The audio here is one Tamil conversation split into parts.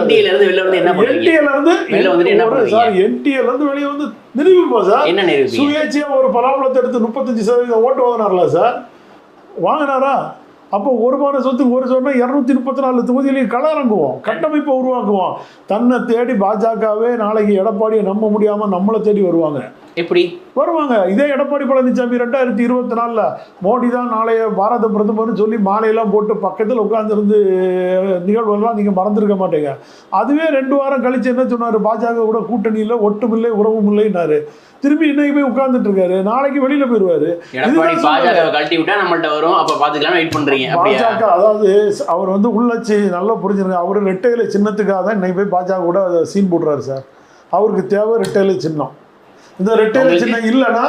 என்டிஏல இருந்து வெளில வந்து என்ன பண்ணுவீங்க? என்டிஏல இருந்து வெளில வந்துட்டு என்ன ஒரு- பண்ணுவீங்க? சார் என்டிஏல இருந்து வெளியே வந்து நிரூபிப்போம் சார். என்ன நிரூபிங்க சுயேட்சையா ஒரு பலாப்பழத்தை எடுத்து முப்பத்தஞ்சு சதவீதம் ஓட்டு வாங்கினார்ல சார். வாங்கினாரா? அப்போ ஒரு மாத சொத்துக்கு ஒரு சொன்னா இரநூத்தி முப்பத்தி நாலு தொகுதியிலையும் களமிறங்குவோம் கட்டமைப்பை உருவாக்குவோம். தன்னை தேடி பாஜகவே நாளைக்கு எடப்பாடியை நம்ப முடியாம நம்மளை தேடி வருவாங்க. எப்படி? வருவாங்க. இதே எடப்பாடி பழனிசாமி ரெண்டாயிரத்தி இருபத்தி நாலில் மோடி தான் நாளைய பாரத பிரதமர்னு சொல்லி மாலையெல்லாம் போட்டு பக்கத்தில் உட்காந்துருந்து நிகழ்வுகள்லாம் நீங்கள் மறந்துருக்க மாட்டீங்க. அதுவே ரெண்டு வாரம் கழிச்சு என்ன சொன்னார்? பாஜக கூட கூட்டணியில் ஒட்டுமில்லை உறவும் இல்லைன்னாரு. திரும்பி இன்னைக்கு போய் உட்கார்ந்துட்டு இருக்காரு. நாளைக்கு வெளியில போயிருவாரு கழட்டி விட்டா நம்மள்ட்ட வரும். அப்ப பாத்துக்கலாம் வெயிட் பண்றீங்க. அப்படியா? பாஜக அதாவது அவர் வந்து உள்ளாட்சி நல்லா புரிஞ்சிருங்க. அவர் ரெட்டையில சின்னத்துக்காக தான் இன்னைக்கு போய் பாஜக கூட சீன் போடுறாரு சார் அவருக்கு தேவை ரெட்டையில சின்னம். இந்த ரெட்டையில? சின்னம் இல்லைன்னா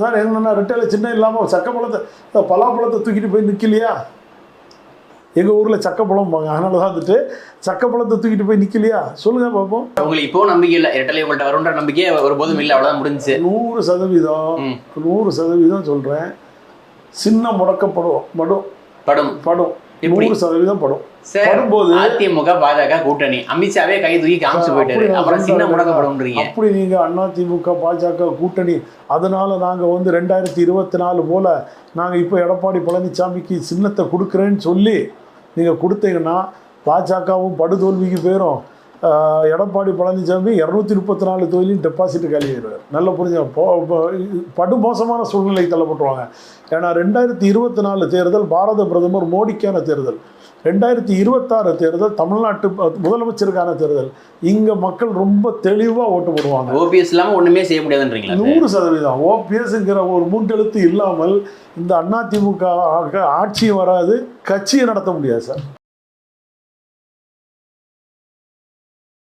சார் என்னன்னா ரெட்டையில சின்னம் இல்லாமல் சக்கப்பழத்தை பலாப்பழத்தை தூக்கிட்டு போய் நிற்கலையா எங்கள் ஊரில் சக்கப்பழம் பாங்க அதனால தான் வந்துட்டு சக்கப்பழத்தை தூக்கிட்டு போய் நிற்கலையா சொல்லுங்க பார்ப்போம் உங்களுக்கு இப்போ நம்பிக்கை இல்ல. இரட்டலை உங்கள்ட்ட வரும்ன்ற நம்பிக்கை ஒருபோதும் இல்ல. அவ்வளவுதான் முடிஞ்சுச்சு. நூறு சதவீதம். நூறு சதவீதம் சொல்கிறேன் சின்ன முடக்கப்படும். படும். படும். படும்? நூறு சதவீதம் படும். சார் படும்போது அதிமுக பாஜக கூட்டணி. அமித்ஷாவே கை தூக்கி காமிச்சு போயிட்டாரு. அப்புறம் சின்ன சொல்றேன். முடக்கப்படும்ன்றீங்க அப்படி நீங்க அண்ணா திமுக பாஜக கூட்டணி. அதனால நாங்க வந்து ரெண்டாயிரத்தி இருபத்தி நாலு போல நாங்க இப்போ எடப்பாடி பழனிசாமிக்கு சின்னத்தை கொடுக்குறேன்னு சொல்லி நீங்கள் கொடுத்தீங்கன்னா பாஜகவும் படுதோல்விக்கு போயிடும் எடப்பாடி பழனிசாமி இரநூத்தி முப்பத்தி நாலு தொழிலையும் டெபாசிட் காலியாயிருவார் நல்ல புரிஞ்ச படு மோசமான சூழ்நிலை தள்ளப்பட்டுருவாங்க. ஏன்னா ரெண்டாயிரத்தி இருபத்தி நாலு தேர்தல் பாரத பிரதமர் மோடிக்கான தேர்தல். ரெண்டாயிரத்தி இருபத்தாறு தேர்தல் தமிழ்நாட்டு முதலமைச்சருக்கான தேர்தல். இங்க மக்கள் ரொம்ப தெளிவா ஓட்டு போடுவாங்க. ஓபிஎஸ் இல்லாம ஒண்ணுமே செய்ய முடியாதுன்றீங்களா? நூறு சதவீதம். ஓபிஎஸ்ங்கிற ஒரு மூன்றெழுத்து இல்லாமல் இந்த அதிமுக ஆட்சியும் வராது கட்சியை நடத்த முடியாது சார்.